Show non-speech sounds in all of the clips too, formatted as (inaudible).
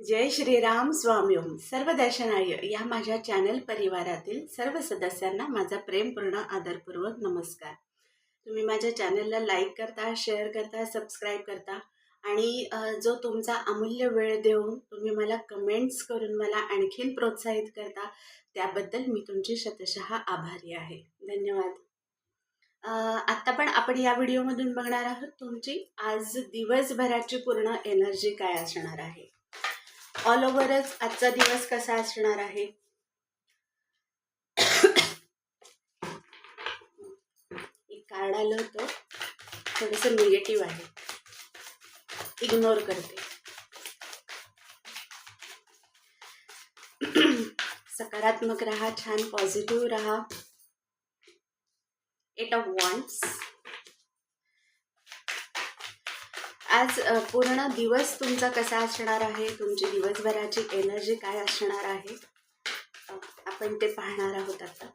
जय श्रीराम स्वामी ओम. सर्व दर्शनाय या माझ्या चॅनल परिवारातील सर्व सदस्यांना माझा प्रेमपूर्ण आदरपूर्वक नमस्कार. तुम्ही माझ्या चॅनलला लाईक करता शेअर करता सबस्क्राईब करता आणि जो तुमचा अमूल्य वेळ देऊन तुम्ही मला कमेंट्स करून मला आणखीन प्रोत्साहित करता त्याबद्दल मी तुमची शतशः आभारी आहे. धन्यवाद. आत्ता पण आपण या व्हिडिओमधून बघणार आहोत तुमची आज दिवसभराची पूर्ण एनर्जी काय असणार आहे. ऑल ओव्हरच आजचा दिवस कसा असणार आहे? एक कार्ड आलं होतं. थोडंसं निगेटिव्ह आहे. इग्नोर करते. सकारात्मक राहा छान पॉझिटिव्ह राहा. एट ऑफ वॉन्ट्स आज पूर्ण दिवस तुमचा कसा असणार आहे? तुमची दिवसभराची एनर्जी काय असणार आहे? आपण ते पाहणार आहोत आता.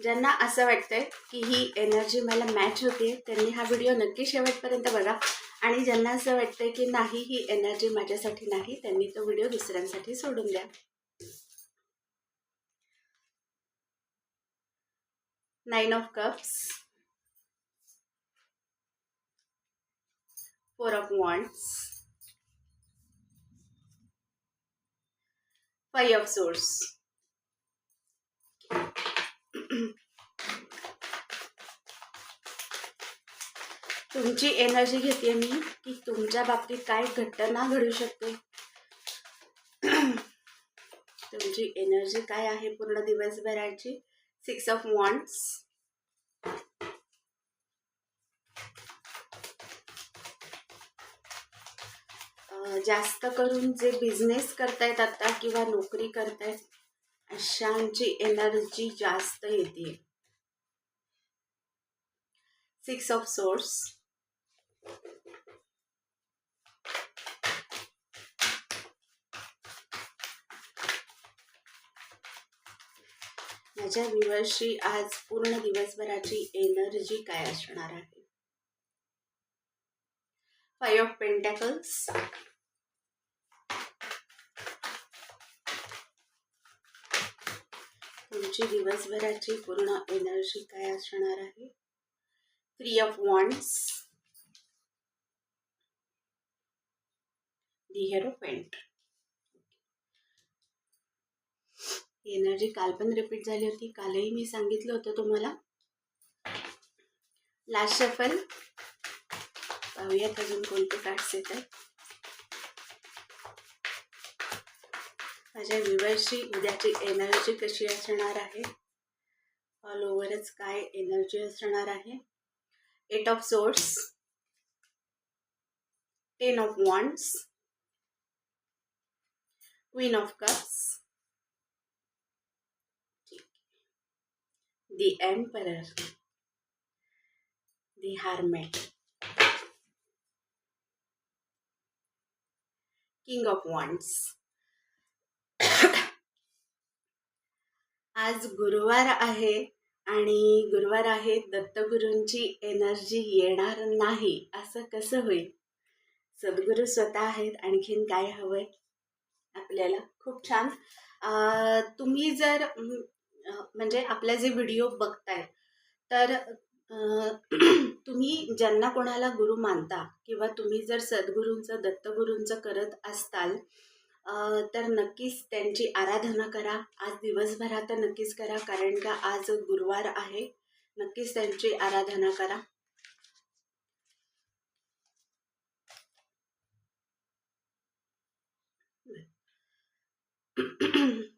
ज्यांना असं वाटतंय की ही एनर्जी मला मॅच होते त्यांनी हा व्हिडिओ नक्की शेवटपर्यंत बघा. आणि ज्यांना असं वाटतंय की नाही ही एनर्जी माझ्यासाठी नाही त्यांनी तो व्हिडिओ दुसऱ्यांसाठी सोडून द्या. Nine of cups four of wands. Five of swords. (clears throat) तुमची एनर्जी घेते मी की तुमच्या बाबतीत काय घटना घडू शकते. (clears throat) तुमची एनर्जी काय आहे? पूर्ण दिवसभराची. सिक्स ऑफ वॉन्ट्स जास्त करून जे बिझनेस करतायत आता किंवा नोकरी करतायत अशांची एनर्जी जास्त येते. सिक्स ऑफ सोर्स माझ्या व्ह्युअर्सची आज पूर्ण दिवसभराची एनर्जी काय असणार आहे? फाय ऑफ पेंटॅकल्स तुमची दिवसभराची पूर्ण एनर्जी काय असणार आहे? थ्री ऑफ वॉन्ट्स दी हेरो पेंट एनर्जी काल पण रिपीट झाली होती. कालही मी सांगितलं होतं तुम्हाला. लास्ट शफल पाहूयात अजून कोणते कार्ड्स येतात. माझ्या विवरची उद्याची एनर्जी कशी असणार आहे? ऑल ओव्हरच काय एनर्जी असणार आहे? Eight of swords ten of wands queen of cups the emperor the hermit king of wands आज गुरुवार आहे आणि गुरुवार आहे दत्तगुरूंची एनर्जी येणार नाही असं कसं होईल? सद्गुरू स्वतः आहेत आणखीन काय हवंय आपल्याला? खूप छान. तुम्ही जर म्हणजे आपल्या जे व्हिडिओ बघताय तर (clears throat) तुम्ही ज्यांना कोणाला गुरु मानता किंवा तुम्ही जर सद्गुरूंचं दत्तगुरूंचं करत असताल तर नक्कीच त्यांची आराधना करा. आज दिवसभरात तर नक्कीच करा कारण का आज गुरुवार आहे. नक्कीच त्यांची आराधना करा. (clears throat)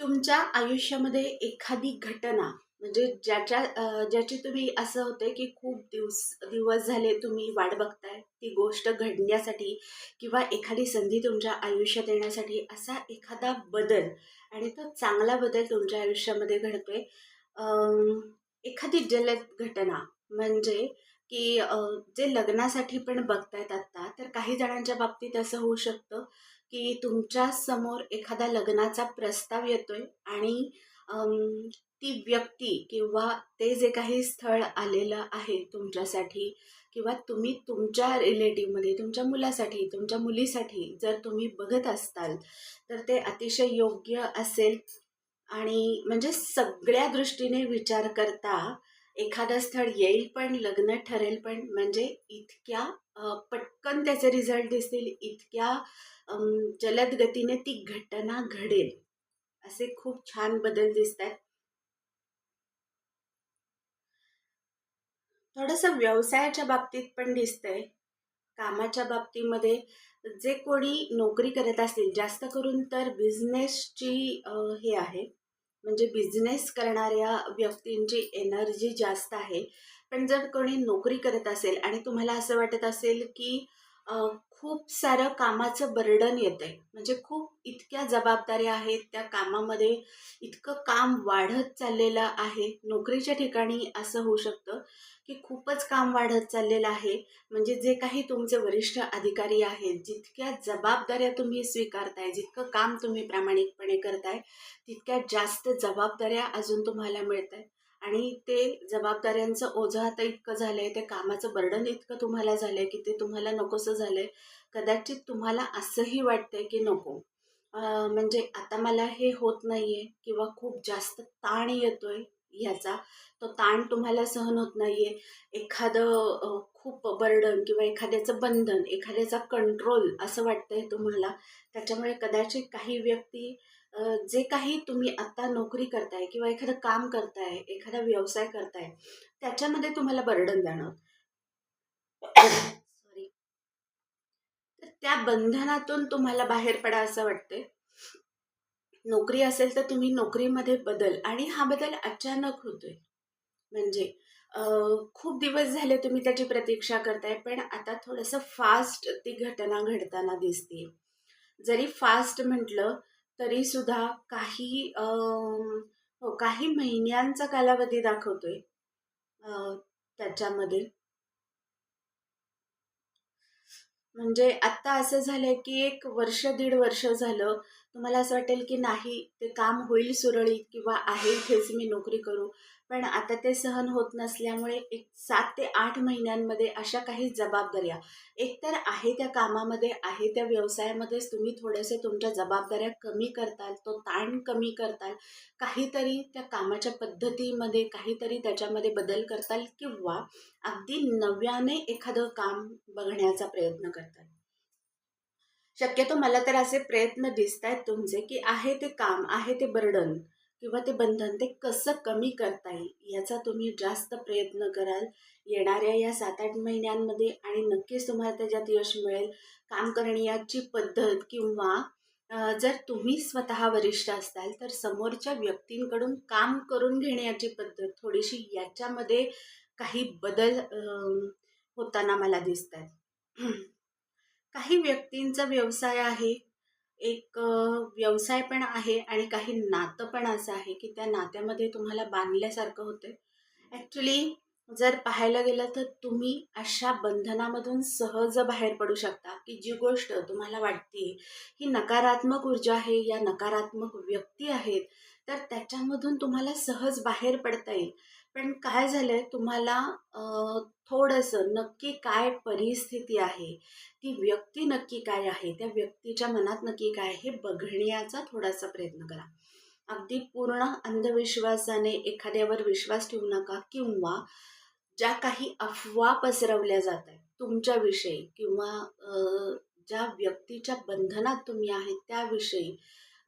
तुमच्या आयुष्यामध्ये एखादी घटना म्हणजे ज्याच्या ज्याची तुम्ही असं होते की खूप दिवस दिवस झाले तुम्ही वाट बघताय ती गोष्ट घडण्यासाठी किंवा एखादी संधी तुमच्या आयुष्यात येण्यासाठी असा एखादा बदल आणि तो चांगला बदल तुमच्या आयुष्यामध्ये घडतोय. एखादी जलद घटना म्हणजे की जे लग्नासाठी पण बघतायत आत्ता तर काही जणांच्या बाबतीत असं होऊ शकतं की तुमच्यासमोर एखादा लग्नाचा प्रस्ताव येतोय आणि ती व्यक्ती किंवा ते जे काही स्थळ आलेलं आहे तुमच्यासाठी किंवा तुम्ही तुमच्या रिलेटिव्हमध्ये तुमच्या मुलासाठी तुमच्या मुलीसाठी जर तुम्ही बघत असताल तर ते अतिशय योग्य असेल. आणि म्हणजे सगळ्या दृष्टीने विचार करता एखादं स्थळ येईल पण लग्न ठरेल पण म्हणजे इतक्या पटकन त्याचे रिझल्ट दिसतील इतक्या जलद गतीने ती घटना घडेल. असे खूप छान बदल दिसत थोडंसं व्यवसायाच्या बाबतीत पण दिसतंय. कामाच्या बाबतीमध्ये जे कोणी नोकरी करत असतील जास्त करून तर बिझनेसची हे आहे. म्हणजे बिझनेस करणाऱ्या व्यक्तींची एनर्जी जास्त आहे. पण जर कोणी नोकरी करत असेल आणि तुम्हाला असं वाटत असेल की खूप सारं कामाचं बर्डन येतं आहे म्हणजे खूप इतक्या जबाबदाऱ्या आहेत त्या कामामध्ये इतकं काम वाढत चाललेलं आहे. नोकरीच्या ठिकाणी असं होऊ शकतं की खूपच काम वाढत चाललेलं आहे. म्हणजे जे काही तुमचे वरिष्ठ अधिकारी आहेत जितक्या जबाबदाऱ्या तुम्ही स्वीकारताय जितकं काम तुम्ही प्रामाणिकपणे करताय तितक्या जास्त जबाबदाऱ्या अजून तुम्हाला मिळत आहेत आणि ते जबाबदाऱ्यांचं ओझं आता इतकं झालं आहे ते कामाचं बर्डन इतकं तुम्हाला झालं आहे की ते तुम्हाला नकोसं झालं आहे कदाचित तुम्हाला असंही वाटतंय की नको. म्हणजे आता मला हे होत नाही आहे किंवा खूप जास्त ताण येतोय ह्याचा तो ताण तुम्हाला सहन होत नाही आहे एखादं खूप बर्डन किंवा एखाद्याचं बंधन एखाद्याचा कंट्रोल असं वाटतंय तुम्हाला. त्याच्यामुळे कदाचित काही व्यक्ती जे काही तुम्ही आत्ता नोकरी करताय किंवा एखादं काम करताय एखादा व्यवसाय करताय त्याच्यामध्ये तुम्हाला बर्डन जाणवत. सॉरी तर त्या बंधनातून तुम्हाला बाहेर पडा असं वाटते नोकरी असेल तर तुम्ही नोकरीमध्ये बदल आणि हा बदल अचानक होतोय. म्हणजे खूप दिवस झाले तुम्ही त्याची प्रतीक्षा करताय पण आता थोडंसं फास्ट ती घटना घडताना दिसते जरी फास्ट म्हटलं तरी सुद्धा काही हो काही महिन्यांचा कालावधी दाखवतोय त्याच्यामध्ये. म्हणजे आत्ता असं झालंय की एक वर्ष दीड वर्ष झालं तुम्हाला असं वाटेल की नाही ते काम होईल सुरळीत किंवा आहे इथेच मी नोकरी करू. पण आता ते सहन होत नसल्यामुळे एक सात ते आठ महिन्यांमध्ये अशा काही जबाबदाऱ्या. एकतर आहे त्या कामामध्ये आहे त्या व्यवसायामध्येच तुम्ही थोडेसे तुमच्या जबाबदाऱ्या कमी करताल तो ताण कमी करताल. काहीतरी त्या कामाच्या पद्धतीमध्ये काहीतरी त्याच्यामध्ये बदल करताल किंवा अगदी नव्याने एखादं काम बघण्याचा प्रयत्न करतात शक्यतो मला तर असे प्रयत्न दिसत आहेत तुमचे की आहे ते काम आहे ते बर्डन किंवा ते बंधन ते कसं कमी करता येईल याचा तुम्ही जास्त प्रयत्न कराल येणाऱ्या या सात आठ महिन्यांमध्ये आणि नक्कीच तुम्हाला त्याच्यात यश मिळेल. काम करण्याची पद्धत किंवा जर तुम्ही स्वतः वरिष्ठ असाल तर समोरच्या व्यक्तींकडून काम करून घेण्याची पद्धत थोडीशी याच्यामध्ये काही बदल होताना मला दिसत आहेत काही व्यक्तींचा व्यवसाय आहे. एक व्यवसाय पण आहे आणि काही नातं पण असं आहे की त्या नात्यामध्ये तुम्हाला बांधल्यासारखं होतं ॲक्च्युली जर पाहायला गेलं तर तुम्ही अशा बंधनामधून सहज बाहेर पडू शकता की जी गोष्ट तुम्हाला वाटते ही नकारात्मक ऊर्जा आहे या नकारात्मक व्यक्ती आहेत तर त्याच्यामधून तुम्हाला सहज बाहेर पडता येईल. पण काय झालं आहे तुम्हाला थोडंसं नक्की काय परिस्थिती आहे ती व्यक्ती नक्की काय आहे त्या व्यक्तीच्या मनात नक्की काय आहे हे बघण्याचा थोडासा प्रयत्न करा. अगदी पूर्ण अंधविश्वासाने एखाद्यावर विश्वास ठेवू नका किंवा ज्या काही अफवा पसरवल्या जात आहेत तुमच्याविषयी किंवा ज्या व्यक्तीच्या बंधनात तुम्ही आहेत त्याविषयी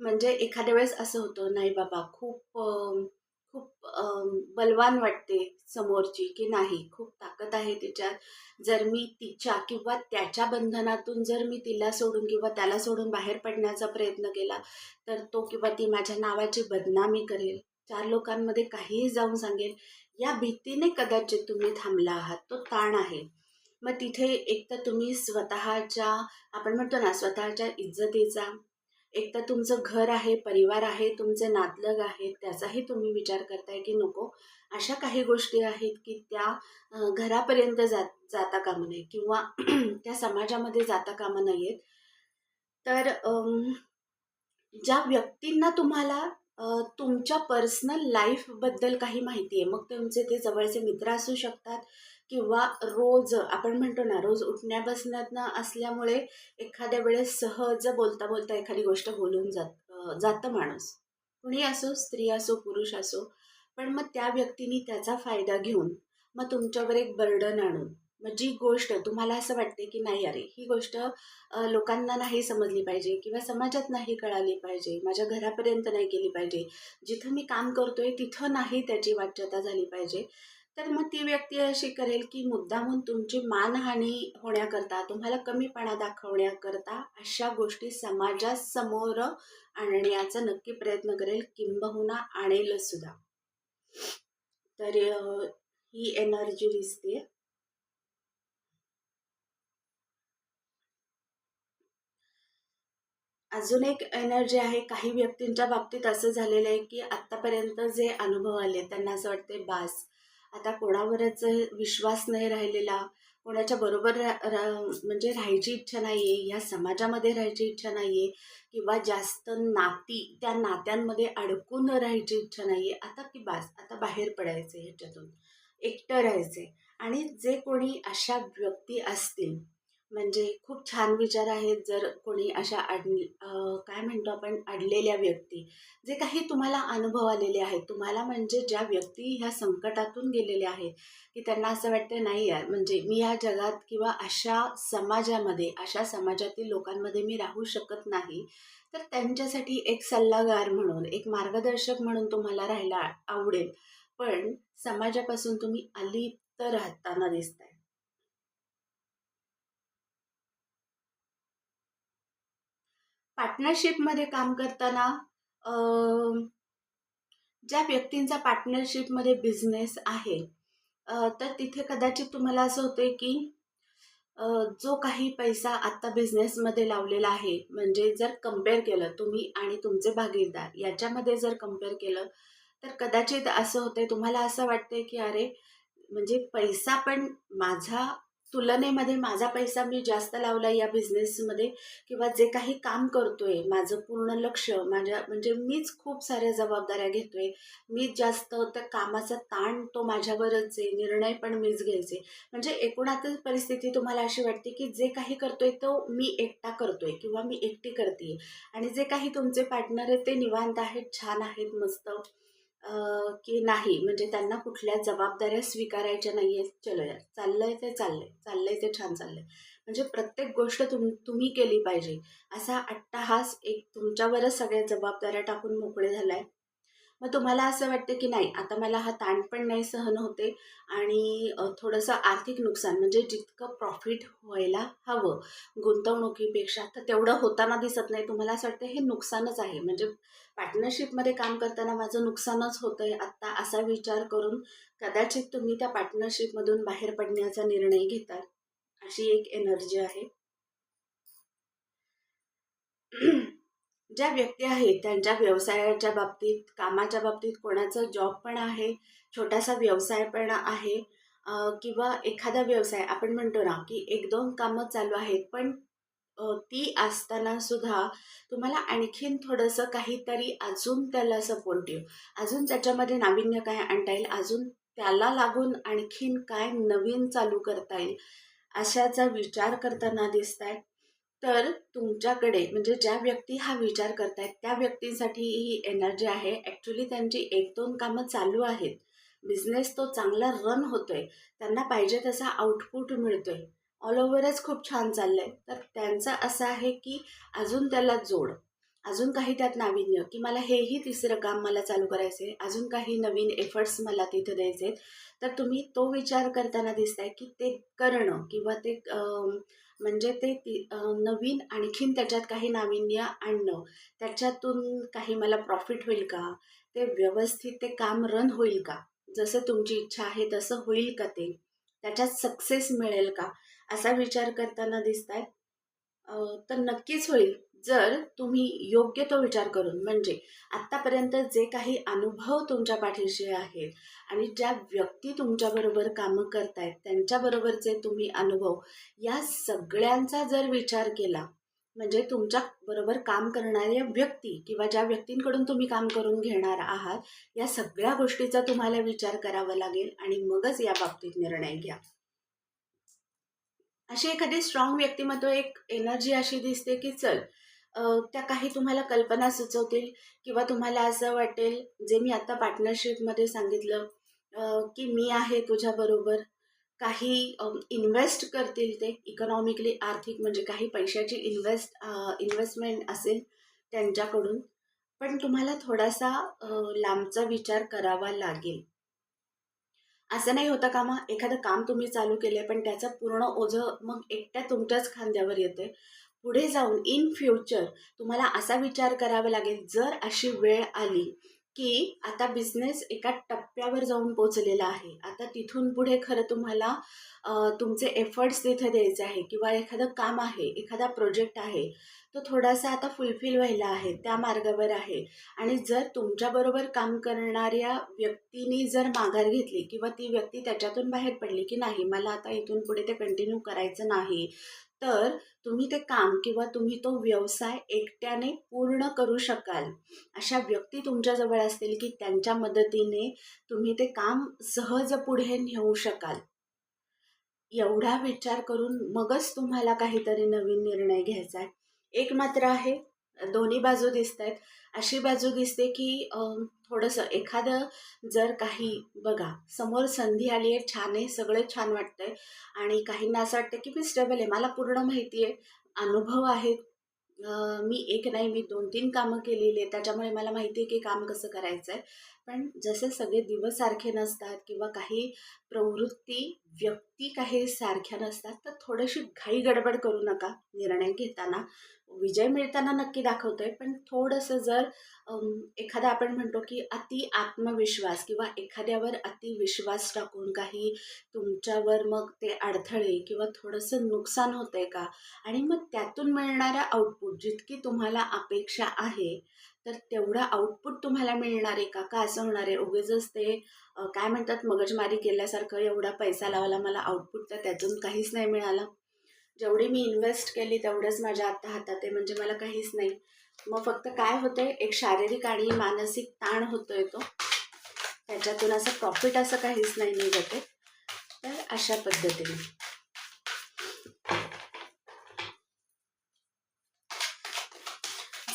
म्हणजे एखाद्या वेळेस असं होतं नाही बाबा खूप खूप बलवान वाटते समोरची की नाही खूप ताकद आहे तिच्यात. जर मी तिच्या किंवा त्याच्या बंधनातून जर मी तिला सोडून किंवा त्याला सोडून बाहेर पडण्याचा प्रयत्न केला तर तो किंवा ती माझ्या नावाची बदनामी करेल. चार लोकांमध्ये काहीही जाऊन सांगेल या भीतीने कदाचित तुम्ही थांबला आहात तो ताण आहे. मग तिथे एक तर तुम्ही स्वतःच्या आपण म्हणतो ना स्वतःच्या इज्जतीचा एक तर तुमचं घर आहे परिवार आहे तुमचे नातलग आहेत त्याचाही तुम्ही विचार करताय की नको. अशा काही गोष्टी आहेत की त्या घरापर्यंत जात जाता कामा नये किंवा (clears throat) त्या समाजामध्ये जाता कामा नयेत. तर ज्या व्यक्तींना तुम्हाला तुमच्या पर्सनल लाईफबद्दल काही माहिती आहे मग तुमचे ते जवळचे मित्र असू शकतात किंवा रोज आपण म्हणतो ना रोज उठण्या बसण्यातनं असल्यामुळे एखाद्या वेळेस सहज बोलता बोलता एखादी गोष्ट बोलून जात जातं माणूस. कुणी असो स्त्री असो पुरुष असो पण मग त्या व्यक्तीने त्याचा फायदा घेऊन मग तुमच्यावर एक बर्डन आणून मग जी गोष्ट तुम्हाला असं वाटते की नाही अरे ही गोष्ट लोकांना नाही समजली पाहिजे किंवा समाजात नाही कळाली पाहिजे माझ्या घरापर्यंत नाही गेली पाहिजे जिथं मी काम करतोय तिथं नाही त्याची वाच्यता झाली पाहिजे तर मग ती व्यक्ती अशी करेल की मुद्दामून तुमची मानहानी होण्याकरता तुम्हाला कमीपणा दाखवण्याकरता अशा गोष्टी समाजासमोर आणण्याचा नक्की प्रयत्न करेल किंबहुना आणेल सुद्धा तर ही एनर्जी दिसते अजून एक एनर्जी आहे काही व्यक्तींच्या बाबतीत असं झालेलं आहे की आत्तापर्यंत जे अनुभव आले त्यांना असं वाटते बास आता कोणावरच विश्वास नाही राहिलेला कोणाच्या बरोबर रा, रा म्हणजे राहायची इच्छा नाही आहे या समाजामध्ये राहायची इच्छा नाही आहे किंवा जास्त नाती त्या नात्यांमध्ये अडकून राहायची इच्छा नाही आहे आता की बास आता बाहेर पडायचं ह्याच्यातून एकटं राहायचं आणि जे कोणी अशा व्यक्ती असतील म्हणजे खूप छान विचार आहेत जर कोणी अशा अड काय म्हणतो आपण अडलेल्या व्यक्ती. जे काही तुम्हाला अनुभव आलेले आहेत तुम्हाला म्हणजे ज्या व्यक्ती ह्या संकटातून गेलेल्या आहेत की त्यांना असं वाटतं नाही यार म्हणजे मी या जगात किंवा अशा समाजामध्ये अशा समाजातील लोकांमध्ये मी राहू शकत नाही तर त्यांच्यासाठी एक सल्लागार म्हणून एक मार्गदर्शक म्हणून तुम्हाला राहायला आवडेल. पण समाजापासून तुम्ही अलिप्त राहताना दिसताय. पार्टनरशिपमध्ये काम करताना ज्या व्यक्तींचा पार्टनरशिपमध्ये बिझनेस आहे तर तिथे कदाचित तुम्हाला असं होते की जो काही पैसा आत्ता बिझनेसमध्ये लावलेला आहे म्हणजे जर कंपेअर केलं तुम्ही आणि तुमचे भागीदार याच्यामध्ये जर कंपेअर केलं तर कदाचित असं होतंय तुम्हाला असं वाटतंय की अरे म्हणजे पैसा पण माझा तुलनेमध्ये माझा पैसा मी जास्त लावला या बिझनेसमध्ये किंवा जे काही काम करतोय माझं पूर्ण लक्ष माझ्या म्हणजे मीच खूप साऱ्या जबाबदाऱ्या घेतोय. मीच जास्त त्या कामाचा ताण तो माझ्यावरच आहे निर्णय पण मीच घ्यायचे. म्हणजे एकूणातच परिस्थिती तुम्हाला अशी वाटते की जे काही करतोय तो मी एकटा करतोय किंवा मी एकटी करते आणि जे काही तुमचे पार्टनर आहेत ते निवांत आहेत छान आहेत मस्त. की नाही म्हणजे त्यांना कुठल्या जबाबदाऱ्या स्वीकारायच्या नाही आहेत चलो यार चाललंय ते चाललंय चाललंय ते छान चाललंय. म्हणजे प्रत्येक गोष्ट तुम तुम्ही केली पाहिजे. असा अट्टाहास एक तुमच्यावरच सगळ्या जबाबदाऱ्या टाकून मोकळे झालाय. मग तुम्हाला असं वाटतं की नाही आता मला हा ताण पण नाही सहन होते आणि थोडंसं आर्थिक नुकसान म्हणजे जितकं प्रॉफिट व्हायला हवं गुंतवणुकीपेक्षा तर तेवढं होताना दिसत नाही. तुम्हाला असं वाटतं हे नुकसानच आहे. म्हणजे पार्टनरशिपमध्ये काम करताना माझं नुकसानच होतं आहे आत्ता असा विचार करून कदाचित तुम्ही त्या पार्टनरशिपमधून बाहेर पडण्याचा निर्णय घेताल. अशी एक एनर्जी आहे. ज्या व्यक्ती आहेत त्यांच्या व्यवसायाच्या बाबतीत कामाच्या बाबतीत कोणाचा जॉब पण आहे छोटासा व्यवसाय पण आहे किंवा एखादा व्यवसाय आपण म्हणतो ना की एक दोन कामं चालू आहेत पण ती असताना सुद्धा तुम्हाला आणखीन थोडंसं काहीतरी अजून त्याला सपोर्टिव्ह अजून त्याच्यामध्ये नाविन्य काय आणता येईल? अजून त्याला लागून आणखीन काय नवीन चालू करता येईल? अशाचा विचार करताना दिसत आहे तर तुमच्याकडे म्हणजे ज्या व्यक्ती हा विचार करतायत त्या व्यक्तींसाठी ही एनर्जी आहे. ॲक्च्युली त्यांची एक दोन कामं चालू आहेत. बिझनेस तो चांगला रन होतोय. त्यांना पाहिजे तसा आउटपुट मिळतोय. ऑल ओव्हरच खूप छान चाललंय. तर त्यांचं असं आहे की अजून त्याला जोड. अजून काही त्यात नाविन्य. की मला हेही तिसरं काम मला चालू करायचं आहे अजून काही नवीन एफर्ट्स मला तिथे द्यायचे आहेत तर तुम्ही तो विचार करताना दिसताय की ते करणं किंवा ते म्हणजे ते ती नवीन आणखीन त्याच्यात काही नाविन्य आणणं त्याच्यातून काही मला प्रॉफिट होईल का? ते व्यवस्थित ते काम रन होईल का? जसं तुमची इच्छा आहे तसं होईल का ते? त्याच्यात सक्सेस मिळेल का? असा विचार करताना दिसत आहेत तर नक्कीच होईल. जर तुम्ही योग्य तो विचार करून म्हणजे आत्तापर्यंत जे काही अनुभव तुमच्या पाठीशी आहेत आणि ज्या व्यक्ती तुमच्याबरोबर कामं करतायत त्यांच्याबरोबरचे तुम्ही अनुभव या सगळ्यांचा जर विचार केला म्हणजे तुमच्या बरोबर काम करणाऱ्या व्यक्ती किंवा ज्या व्यक्तींकडून तुम्ही काम करून घेणार आहात या सगळ्या गोष्टीचा तुम्हाला विचार करावा लागेल आणि मगच या बाबतीत निर्णय घ्या. अशी एखादी स्ट्रॉंग व्यक्तिमत्व एक एनर्जी अशी दिसते की चल त्या काही तुम्हाला कल्पना सुचवतील किंवा तुम्हाला असं वाटेल जे मी आता पार्टनरशिपमध्ये सांगितलं की मी आहे तुझ्याबरोबर काही इन्व्हेस्ट करतील ते इकॉनॉमिकली आर्थिक म्हणजे काही पैशाची इन्व्हेस्ट इन्व्हेस्टमेंट असेल त्यांच्याकडून. पण तुम्हाला थोडासा लांबचा विचार करावा लागेल. असं नाही होतं कामा एखादं काम तुम्ही चालू केलं पण त्याचं पूर्ण ओझं मग एकट्या तुमच्याच खांद्यावर येते पुढे जाऊन इन फ्युचर तुम्हाला असा विचार करावा लागेल जर अशी वेळ आली की आता बिझनेस एका टप्प्यावर जाऊन पोचलेला आहे. आता तिथून पुढे खरं तुम्हाला तुमचे एफर्ट्स तिथे द्यायचे आहे किंवा एखादं काम आहे एखादा प्रोजेक्ट आहे तो थोडासा आता फुलफिल व्हायला आहे त्या मार्गावर आहे. आणि जर तुमच्याबरोबर काम करणाऱ्या व्यक्तीने जर माघार घेतली किंवा ती व्यक्ती त्याच्यातून बाहेर पडली की नाही मला आता इथून पुढे ते कंटिन्यू करायचं नाही तर तुम्ही ते काम किंवा तुम्ही तो व्यवसाय एकट्याने पूर्ण करू शकाल. अशा व्यक्ती तुमच्याजवळ असतील की त्यांच्या मदतीने तुम्ही ते काम सहज पुढे नेऊ शकाल. एवढा विचार करून मगच तुम्हाला काहीतरी नवीन निर्णय घ्यायचा आहे. एक मात्र आहे दोन्ही बाजू दिसत आहेत अशी बाजू दिसते की थोडंसं एखादं जर काही बघा समोर संधी आली आहे छान आहे सगळं छान वाटतंय आणि काहींना असं वाटतं की मी स्टेबल आहे. मला पूर्ण माहिती आहे अनुभव आहेत. मी एक नाही मी दोन तीन कामं केलेली आहेत. त्याच्यामुळे मला माहिती आहे की काम कसं करायचं आहे पण जसे सगळे दिवस सारखे नसतात किंवा काही प्रवृत्ती व्यक्ती काही सारख्या नसतात तर थोडीशी घाई गडबड करू नका निर्णय घेताना. विजय मिळताना नक्की दाखवतोय पण थोडंसं जर एखादा आपण म्हणतो की अति आत्मविश्वास किंवा एखाद्यावर अतिविश्वास टाकून काही तुमच्यावर मग ते अडथळे किंवा थोडंसं नुकसान होतंय का? आणि मग त्यातून मिळणारा आउटपुट जितकी तुम्हाला अपेक्षा आहे तर तेवढा आउटपुट तुम्हाला मिळणार आहे का? का असं होणार आहे? उगेच ते काय म्हणतात मगजमारी केल्यासारखं एवढा पैसा लावला मला आउटपुट तर त्यातून काहीच नाही मिळालं. जेवढी मी इन्व्हेस्ट केली तेवढंच माझ्या आत्ता हातात आहे म्हणजे मला काहीच नाही. मग फक्त काय होतंय एक शारीरिक आणि मानसिक ताण होतोय तो. त्याच्यातून असं प्रॉफिट असं काहीच नाही निघत आहे. तर अशा पद्धतीने.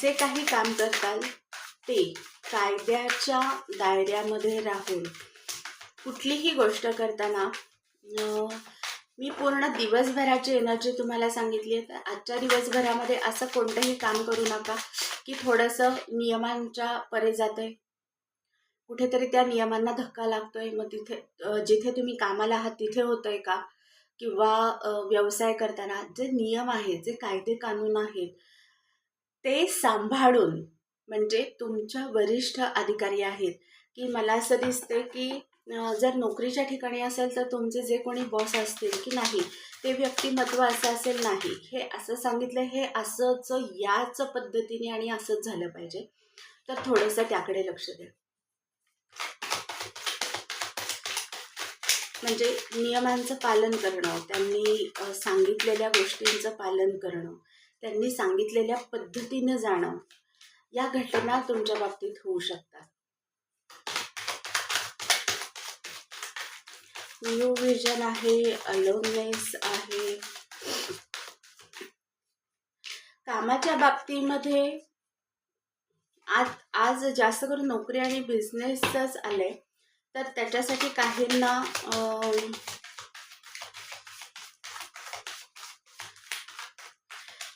जे काही काम करताल ते कायद्याच्या दायऱ्यामध्ये राहून. कुठलीही गोष्ट करताना मी पूर्ण दिवसभराची एनर्जी तुम्हाला सांगितली आहे. तर आजच्या दिवसभरामध्ये असं कोणतंही काम करू नका की थोडंसं नियमांच्या परे जातं आहे कुठेतरी त्या नियमांना धक्का लागतोय. मग तिथे जिथे तुम्ही कामाला आहात तिथे होतंय का? किंवा व्यवसाय करताना जे नियम आहेत जे कायदे कानून आहेत ते सांभाळून म्हणजे तुमच्या वरिष्ठ अधिकारी आहेत की मला असं दिसते की जर नोकरीच्या ठिकाणी असेल तर तुमचे जे कोणी बॉस असतील की नाही ते व्यक्तिमत्व असं असेल नाही हे असं सांगितलं हे असंच याच पद्धतीने आणि असंच झालं पाहिजे. तर थोडंसं त्याकडे लक्ष द्या. म्हणजे नियमांचं पालन करणं त्यांनी सांगितलेल्या गोष्टींचं पालन करणं त्यांनी सांगितलेल्या पद्धतीनं जाणं या घटना तुमच्या बाबतीत होऊ शकतात. न्यू विजन आहे अलोननेस आहे. कामाच्या बाबतीमध्ये आज आज जास्त करून नोकरी आणि बिझनेसच आलंय. तर त्याच्यासाठी काहींना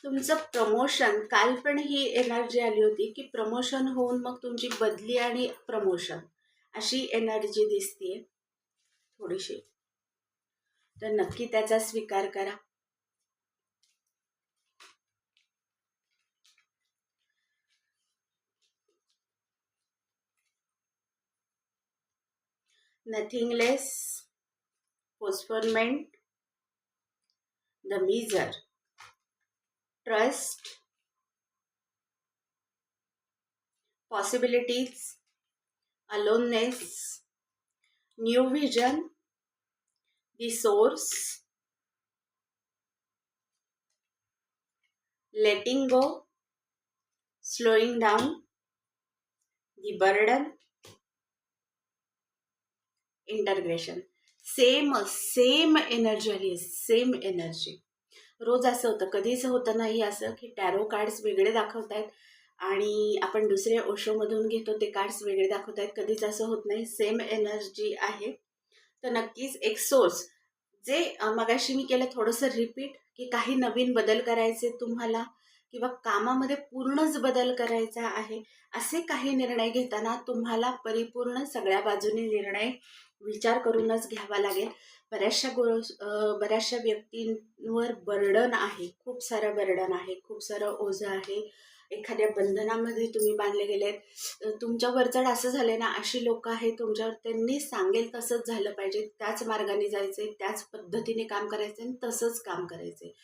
तुमचं प्रमोशन काल पण ही एनर्जी आली होती की प्रमोशन होऊन मग तुमची बदली आणि प्रमोशन अशी एनर्जी दिसतीये. थोडीशी. तर नक्की त्याचा स्वीकार करा. Nothing less postponement the measure trust possibilities aloneness new new vision the source letting go, slowing down, the burden, integration same same energy आली सेम एनर्जी रोज असं होतं कधीच होतं नाही असं की टॅरो कार्ड्स वेगळे दाखवत आहेत आणि आपण दुसरे ओशोमधून घेतो ते कार्ड्स वेगळे दाखवत आहेत. कधीच असं होत नाही. सेम एनर्जी आहे. तर नक्कीच एक सोर्स. जे मगाशी मी केलं थोडंसं रिपीट की काही नवीन बदल करायचे तुम्हाला किंवा कामामध्ये पूर्णच बदल करायचा आहे असे काही निर्णय घेताना तुम्हाला परिपूर्ण सगळ्या बाजूने निर्णय विचार करूनच घ्यावा लागेल. बऱ्याचशा गो बऱ्याचशा व्यक्तींवर बर्डन आहे. खूप सारं बर्डन आहे. खूप सारं ओझं आहे. एखाद्या बंधनामध्ये तुम्ही बांधले गेलेत. अं, तुमच्यावर असं झालं ना अशी लोक आहेत तुमच्यावर त्यांनी सांगेल तसंच झालं पाहिजे. त्याच मार्गाने जायचे त्याच पद्धतीने काम करायचं आणि तसंच काम करायचे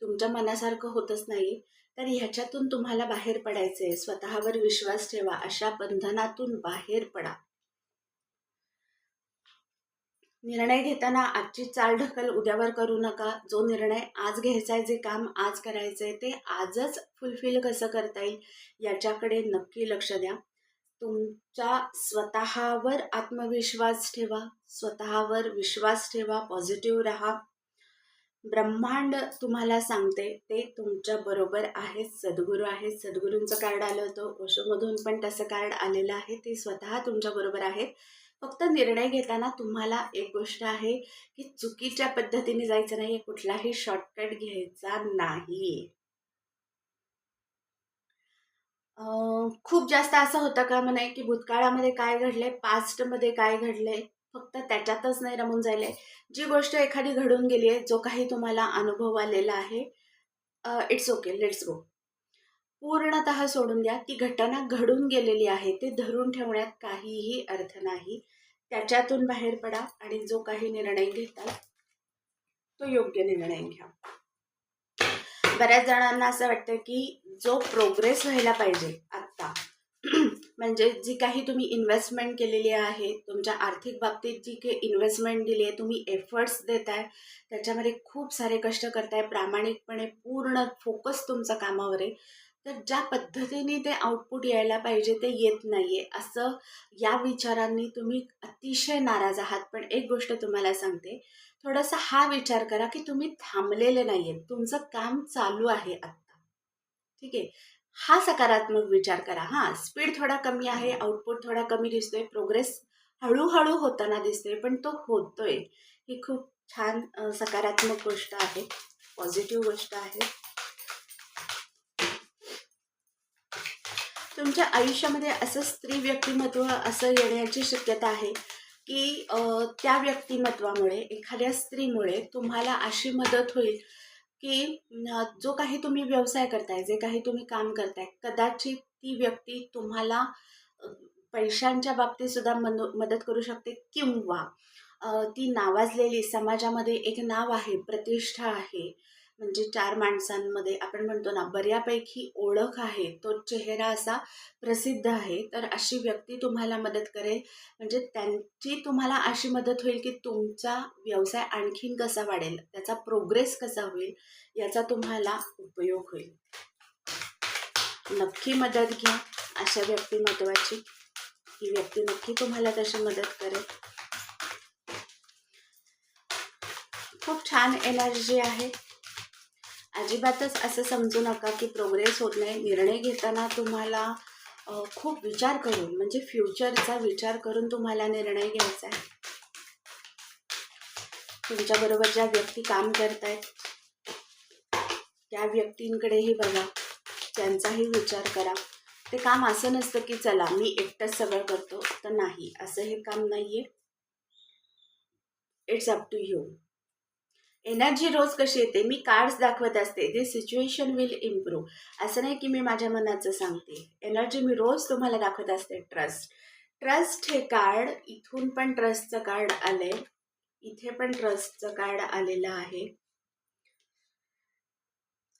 तुमच्या मनासारखं होतच नाही. तर ह्याच्यातून तुम्हाला बाहेर पडायचं आहे स्वतःवर विश्वास ठेवा. अशा बंधनातून बाहेर पडा. निर्णय घेताना आजची चाल ढकल उद्यावर करू नका. जो निर्णय आज घ्यायचा आहे जे काम आज करायचं आहे ते आजच फुलफिल कसं करता येईल याच्याकडे नक्की लक्ष द्या. तुमच्या स्वतःवर आत्मविश्वास ठेवा. स्वतःवर विश्वास ठेवा पॉझिटिव्ह राहा. ब्रह्मांड तुम्हाला सांगते ते तुमच्या बरोबर आहेत सद्गुरू आहेत सद्गुरूंचं कार्ड आलं होतं ओशोमधून पण तसं कार्ड आलेलं आहे ते स्वतः तुमच्या बरोबर आहेत. फक्त निर्णय घेताना तुम्हाला एक गोष्ट आहे की चुकीच्या पद्धतीने जायचं नाही कुठलाही शॉर्टकट घ्यायचा नाही खूप जास्त असं होतं का म्हणे की भूतकाळामध्ये काय घडलंय पास्टमध्ये काय घडलंय? फक्त त्याच्यातच नाही रमून जायलंय. जी गोष्ट एखादी घडून गेली आहे जो काही तुम्हाला अनुभव आलेला आहे इट्स ओके लेट्स गो पूर्णतः सोडून द्या. ती घटना घडून गेलेली आहे. ते धरून ठेवण्यात काहीही अर्थ नाही. त्याच्यातून बाहेर पडा आणि जो काही निर्णय घेताल तो योग्य निर्णय घ्या. बऱ्याच जणांना असं वाटतं की जो प्रोग्रेस व्हायला पाहिजे आत्ता (clears throat) म्हणजे जी काही तुम्ही इन्व्हेस्टमेंट केलेली आहे तुमच्या आर्थिक बाबतीत जी काही इन्व्हेस्टमेंट दिली आहे तुम्ही एफर्ट्स देत आहे त्याच्यामध्ये खूप सारे कष्ट करताय प्रामाणिकपणे पूर्ण फोकस तुमचा कामावर आहे. तर ज्या पद्धतीने ते आउटपुट यायला पाहिजे ते येत नाही आहे असं या विचारांनी तुम्ही अतिशय नाराज आहात. पण एक गोष्ट तुम्हाला सांगते थोडासा हा विचार करा की तुम्ही थांबलेले नाही आहेत तुमचं काम चालू आहे आत्ता. ठीक? आहे हा सकारात्मक विचार करा. हां स्पीड थोडा कमी आहे आउटपुट थोडा कमी दिसतोय प्रोग्रेस हळूहळू होताना दिसतोय पण तो होतोय. ही खूप छान सकारात्मक गोष्ट आहे पॉझिटिव्ह गोष्ट आहे. तुमच्या आयुष्यामध्ये असं स्त्री व्यक्तिमत्व असं येण्याची शक्यता आहे की त्या व्यक्तिमत्वामुळे एखाद्या स्त्रीमुळे तुम्हाला अशी मदत होईल की जो काही तुम्ही व्यवसाय करताय जे काही तुम्ही काम करताय कदाचित ती व्यक्ती तुम्हाला पैशांच्या बाबतीत सुद्धा मनो मदत करू शकते किंवा ती नावाजलेली समाजामध्ये एक नाव आहे प्रतिष्ठा आहे. म्हणजे चार माणसांमध्ये आपण म्हणतो ना बऱ्यापैकी ओळख आहे तो चेहरा असा प्रसिद्ध आहे. तर अशी व्यक्ती तुम्हाला मदत करेल. म्हणजे त्यांची तुम्हाला अशी मदत होईल की तुमचा व्यवसाय आणखीन कसा वाढेल त्याचा प्रोग्रेस कसा होईल याचा तुम्हाला उपयोग होईल. नक्की मदत घ्या अशा व्यक्ती महत्त्वाची ही व्यक्ती नक्की तुम्हाला तशी मदत करेल. खूप छान एनर्जी आहे. अजिबातच असं समजू नका की प्रोग्रेस होत नाही. निर्णय घेताना तुम्हाला खूप विचार करून म्हणजे फ्युचरचा विचार करून तुम्हाला निर्णय घ्यायचा आहे. तुमच्याबरोबर ज्या व्यक्ती काम करत आहेत त्या व्यक्तींकडेही बघा. त्यांचाही विचार करा. ते काम असं नसतं की चला मी एकटंच सगळं करतो. तर नाही असं हे काम नाही आहे it's up to you energy रोज कशी येते? मी कार्ड्स दाखवत असते. ते सिच्युएशन विल इम्प्रूव्ह असं नाही की मी माझ्या मनाचं सांगते. एनर्जी मी रोज तुम्हाला दाखवत असते. ट्रस्ट ट्रस्ट हे कार्ड इथून पण ट्रस्टचं कार्ड आलंय. इथे पण ट्रस्टचं कार्ड आलेलं आहे.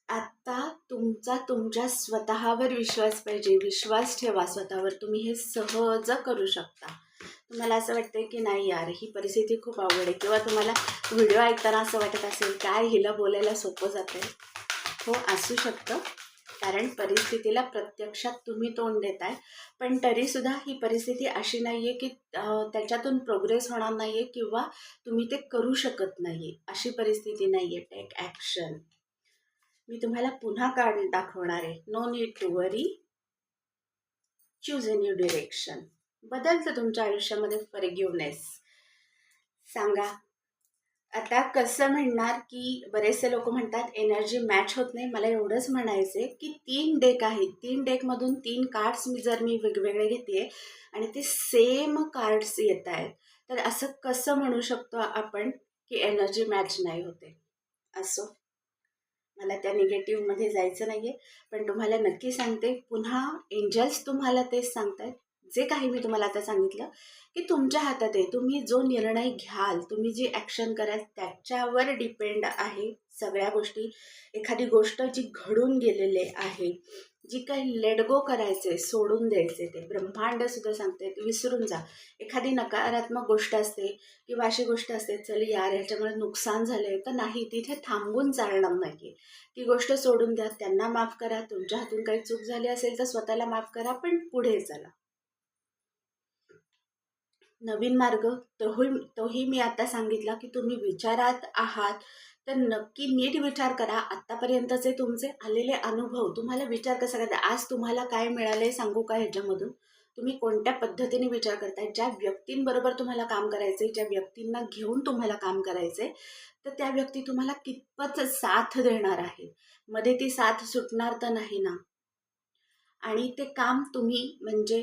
आता तुमचा तुमच्या स्वतःवर विश्वास पाहिजे. विश्वास ठेवा स्वतःवर. तुम्ही हे सहज करू शकता. तुम्हाला असं वाटतं की नाही यार ही परिस्थिती खूप आवड आहे. किंवा तुम्हाला व्हिडिओ ऐकताना असं वाटत असेल काय हिला बोलायला सोपं जातं हो असू शकतं. कारण परिस्थितीला प्रत्यक्षात तुम्ही तोंड देताय. पण तरीसुद्धा ही परिस्थिती अशी नाही आहे की त्याच्यातून प्रोग्रेस होणार नाही आहे किंवा तुम्ही ते करू शकत नाही अशी परिस्थिती नाही आहे टेक ॲक्शन मी तुम्हाला पुन्हा कार्ड दाखवणार आहे. No need to worry choose a new direction बदलतं तुमच्या आयुष्यामध्ये फरगिवनेस सांगा. आता कसं म्हणणार की बरेचसे लोक म्हणतात एनर्जी मॅच होत नाही. मला एवढंच म्हणायचं आहे की तीन डेक आहेत. तीन डेकमधून तीन कार्ड्स मी जर मी वेगवेगळे घेते आणि ते सेम कार्ड्स येत आहेत तर असं कसं म्हणू शकतो आपण की एनर्जी मॅच नाही होते? असो. मला त्या निगेटिव्हमध्ये जायचं नाही आहे पण तुम्हाला नक्की सांगते पुन्हा एंजल्स तुम्हाला तेच सांगतायत. जे काही मी तुम्हाला आता सांगितलं की तुमच्या हातात आहे तुम्ही जो निर्णय घ्याल तुम्ही जी ॲक्शन कराल त्याच्यावर डिपेंड आहे सगळ्या गोष्टी. एखादी गोष्ट जी घडून गेलेली आहे जी काही लेडगो करायचे सोडून द्यायचे ते ब्रह्मांडसुद्धा सांगते विसरून जा. एखादी नकारात्मक गोष्ट असते किंवा अशी गोष्ट असते चल यार ह्याच्यामुळे नुकसान झालं तर नाही तिथे थांबून चालणार नाही ती गोष्ट सोडून द्या त्यांना माफ करा तुमच्या हातून काही चूक झाली असेल तर स्वतःला माफ करा पण पुढे चला. नवीन मार्ग तोही तोही मी आता सांगितला की तुम्ही विचारात आहात तर नक्की नीट विचार करा. आत्तापर्यंतचे तुमचे आलेले अनुभव तुम्हाला विचार कसा करता? आज तुम्हाला काय मिळाले सांगू का ह्याच्यामधून? तुम्ही कोणत्या पद्धतीने विचार करताय? ज्या व्यक्तींबरोबर तुम्हाला काम करायचं आहे ज्या व्यक्तींना घेऊन तुम्हाला काम करायचं आहे तर त्या व्यक्ती तुम्हाला कितपत साथ देणार आहे? मध्ये ती साथ सुटणार तर नाही ना? आणि ते काम तुम्ही म्हणजे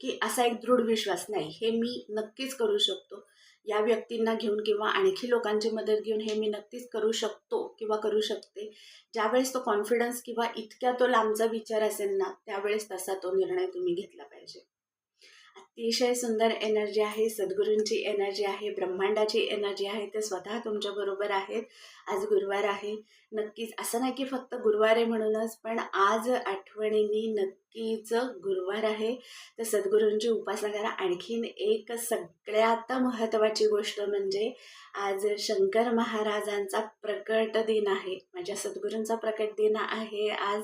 की असा एक दृढ विश्वास नाही. हे मी नक्कीच करू शकतो. या व्यक्तींना घेऊन किंवा आणखी लोकांची मदत घेऊन हे मी नक्कीच करू शकतो किंवा करू शकते. ज्यावेळेस तो कॉन्फिडन्स किंवा इतक्या तो लांबचा विचार असेल ना त्यावेळेस तसा तो निर्णय तुम्ही घेतला पाहिजे. अतिशय सुंदर एनर्जी आहे सद्गुरूंची एनर्जी आहे ब्रह्मांडाची एनर्जी आहे ते स्वतः तुमच्याबरोबर आहेत. आज गुरुवार आहे. नक्कीच असं नाही की फक्त गुरुवार आहे म्हणूनच पण आज आठवणींनी नक्कीच गुरुवार आहे. तर सद्गुरूंची उपासना करा. आणखीन एक सगळ्यात महत्त्वाची गोष्ट म्हणजे आज शंकर महाराजांचा प्रकट दिन आहे. माझ्या सद्गुरूंचा प्रकट दिन आहे आज.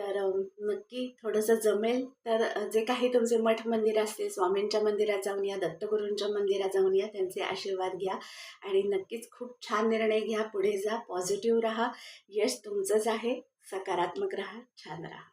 तर नक्की थोडंसं जमेल. तर जे काही तुमचे मठ मंदिर असतील स्वामींच्या मंदिरात जाऊन या दत्तगुरूंच्या मंदिरात जाऊन या त्यांचे आशीर्वाद घ्या. आणि नक्कीच खूप छान निर्णय घ्या पुढे जा पॉझिटिव्ह राहा. यश तुमचंच आहे. सकारात्मक राहा छान राहा.